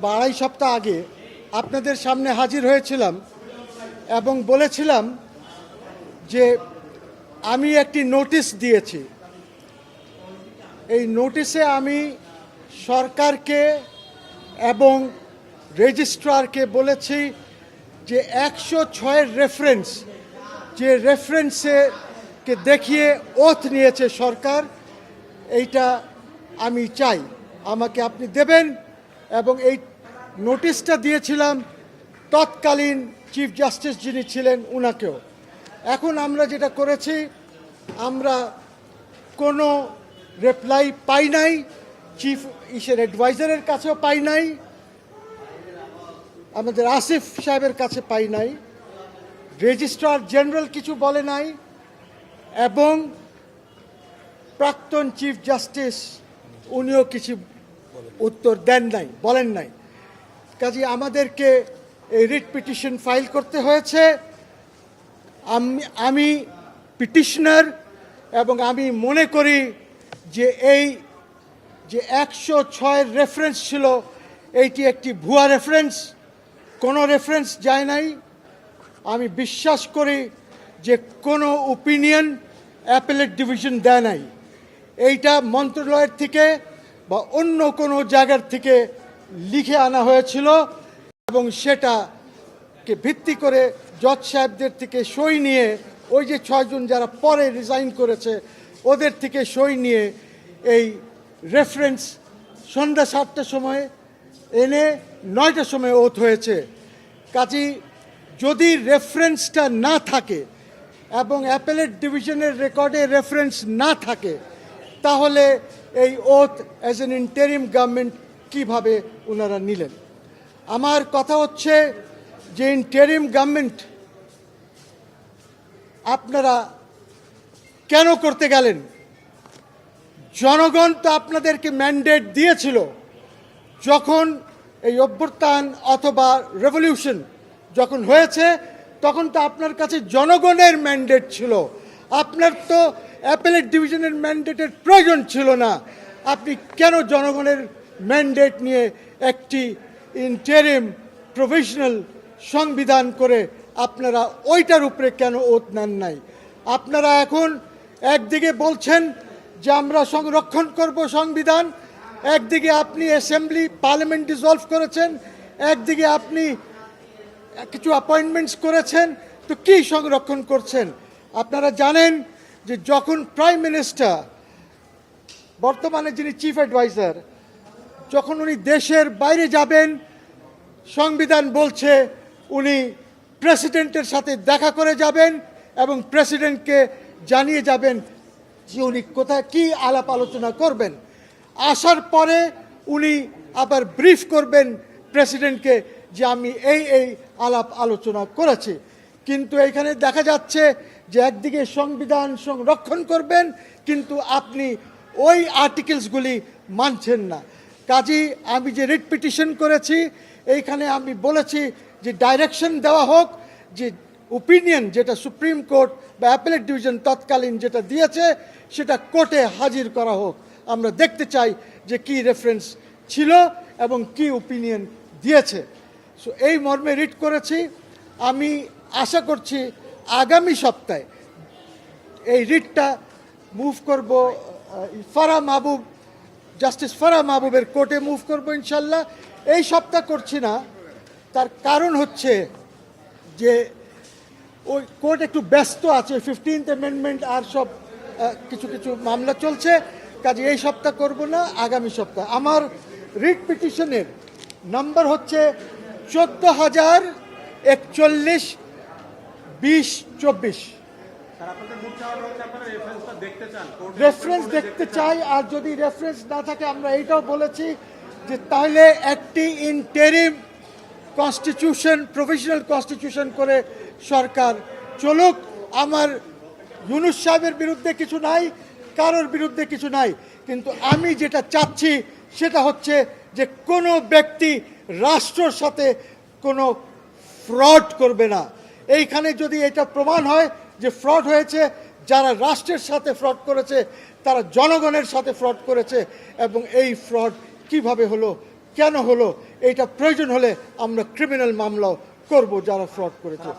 বা আড়াই সপ্তাহ আগে আপনাদের সামনে হাজির হয়েছিলাম এবং বলেছিলাম যে আমি একটি নোটিশ দিয়েছি। এই নোটিশে আমি সরকারকে এবং রেজিস্ট্রারকে বলেছি যে একশো ছয়ের রেফারেন্স যে রেফারেন্সে কে দেখিয়ে ওথ নিয়েছে সরকার, এইটা আমি চাই। আমাকে আপনি দেবেন এবং এই নোটিশটা দিয়েছিলাম তৎকালীন চিফ জাস্টিস যিনি ছিলেন উনাকেও। এখন আমরা যেটা করেছি, আমরা কোনো রিপ্লাই পাই নাই চিফ ইসের অ্যাডভাইজারের কাছেও পাই নাই, আমাদের আসিফ সাহেবের কাছে পাই নাই রেজিস্ট্রার জেনারেল কিছু বলে নাই, এবং প্রাক্তন চিফ জাস্টিস উনিও কিছু উত্তর দেন নাই, বলেন নাই। কাজে আমাদেরকে এই রিট পিটিশন ফাইল করতে হয়েছে। আমি আমি পিটিশনার এবং আমি মনে করি যে এই, যে একশো ছয়ের রেফারেন্স ছিল, এইটি একটি ভুয়া রেফারেন্স কোনো রেফারেন্স যায় নাই। আমি বিশ্বাস করি যে কোনো ওপিনিয়ন অ্যাপেলেট ডিভিশন দেয় নাই। এইটা মন্ত্রণালয়ের থেকে বা অন্য কোনো জায়গার থেকে লিখে আনা হয়েছিল এবং সেটাকে ভিত্তি করে জজ সাহেবদের থেকে সই নিয়ে ওই যে ছয়জন যারা পরে রিজাইন করেছে, ওদের থেকে সই নিয়ে এই রেফারেন্স সন্ধ্যা সাতটার সময় এনে নয়টার সময় ওত হয়েছে। কাজী, যদি রেফারেন্সটা না থাকে এবং অ্যাপেলেট ডিভিশনের রেকর্ডে রেফারেন্স না থাকে, তাহলে এই oath as an interim government কীভাবে ওনারা নিলেন? আমার কথা হচ্ছে যে ইন্টারিম গভর্নমেন্ট আপনারা কেন করতে গেলেন? জনগণ তো আপনাদেরকে ম্যান্ডেট দিয়েছিল যখন এই অভ্যুত্থান অথবা রেভলিউশন যখন হয়েছে, তখন তো আপনার কাছে জনগণের ম্যান্ডেট ছিল। আপনার তো অ্যাপেলেট ডিভিশনের ম্যান্ডেটের প্রয়োজন ছিল না। আপনি কেন জনগণের ম্যান্ডেট নিয়ে একটি ইন্টারিম প্রফেশনাল সংবিধান করে আপনারা ওইটার উপরে কেন ওত নেন নাই? আপনারা এখন একদিকে বলছেন যে আমরা সংরক্ষণ করব সংবিধান, একদিকে আপনি অ্যাসেম্বলি পার্লামেন্ট ডিসলভ করেছেন, একদিকে আপনি কিছু অ্যাপয়েন্টমেন্টস করেছেন, তো কি সংরক্ষণ করছেন? আপনারা জানেন যে যখন প্রাইম মিনিস্টার বর্তমানে যিনি চিফ অ্যাডভাইজার যখন উনি দেশের বাইরে যাবেন, সংবিধান বলছে উনি প্রেসিডেন্টের সাথে দেখা করে যাবেন এবং প্রেসিডেন্টকে জানিয়ে যাবেন যে উনি কোথায় কি আলাপ আলোচনা করবেন। আসার পরে উনি আবার ব্রিফ করবেন প্রেসিডেন্টকে যে আমি এই এই আলাপ আলোচনা করেছি। কিন্তু এখানে দেখা যাচ্ছে যে একদিকে সংবিধান সংরক্ষণ করবেন, কিন্তু আপনি ওই আর্টিকেলসগুলি মানছেন না। কাজী, আমি যে রিট পিটিশন করেছি, এইখানে আমি বলেছি যে ডাইরেকশন দেওয়া হোক, যে ওপিনিয়ন যেটা সুপ্রিম কোর্ট বা অ্যাপেলেট ডিভিশন তৎকালীন যেটা দিয়েছে, সেটা কোর্টে হাজির করা হোক। আমরা দেখতে চাই যে কি রেফারেন্স ছিল এবং কি ওপিনিয়ন দিয়েছে। সো এই মর্মে রিট করেছি। আমি আশা করছি আগামী সপ্তাহে এই রিটটা মুভ করব ফারা মাহবুব, জাস্টিস ফারা মাহবুবের কোর্টে মুভ করব ইনশাল্লাহ। এই সপ্তাহ করছি না, তার কারণ হচ্ছে যে ওই কোর্ট একটু ব্যস্ত আছে ফিফটিন্থ অ্যামেন্ডমেন্ট আর সব কিছু কিছু মামলা চলছে, কাজে এই সপ্তাহ করব না, আগামী সপ্তাহ। আমার রিট পিটিশনের নাম্বার হচ্ছে চোদ্দ হাজার একচল্লিশ বিশ চব্বিশ। রেফারেন্স দেখতে চাই আর যদি রেফারেন্স না থাকে আমরা এইটাও বলেছি যে তাহলে একটি ইন্টেরিম কনস্টিটিউশন প্রফেশনাল কনস্টিটিউশন করে সরকার চলুক। আমার ইউনুস সাহেবের বিরুদ্ধে কিছু নাই কারোর বিরুদ্ধে কিছু নাই। কিন্তু আমি যেটা চাচ্ছি সেটা হচ্ছে যে কোনো ব্যক্তি রাষ্ট্রর সাথে কোনো ফ্রড করবে না। এইখানে যদি এটা প্রমাণ হয় যে ফ্রড হয়েছে, যারা রাষ্ট্রের সাথে ফ্রড করেছে, তারা জনগণের সাথে ফ্রড করেছে, এবং এই ফ্রড কীভাবে হলো, কেন হলো এটা প্রয়োজন হলে আমরা ক্রিমিনাল মামলাও করব যারা ফ্রড করেছে।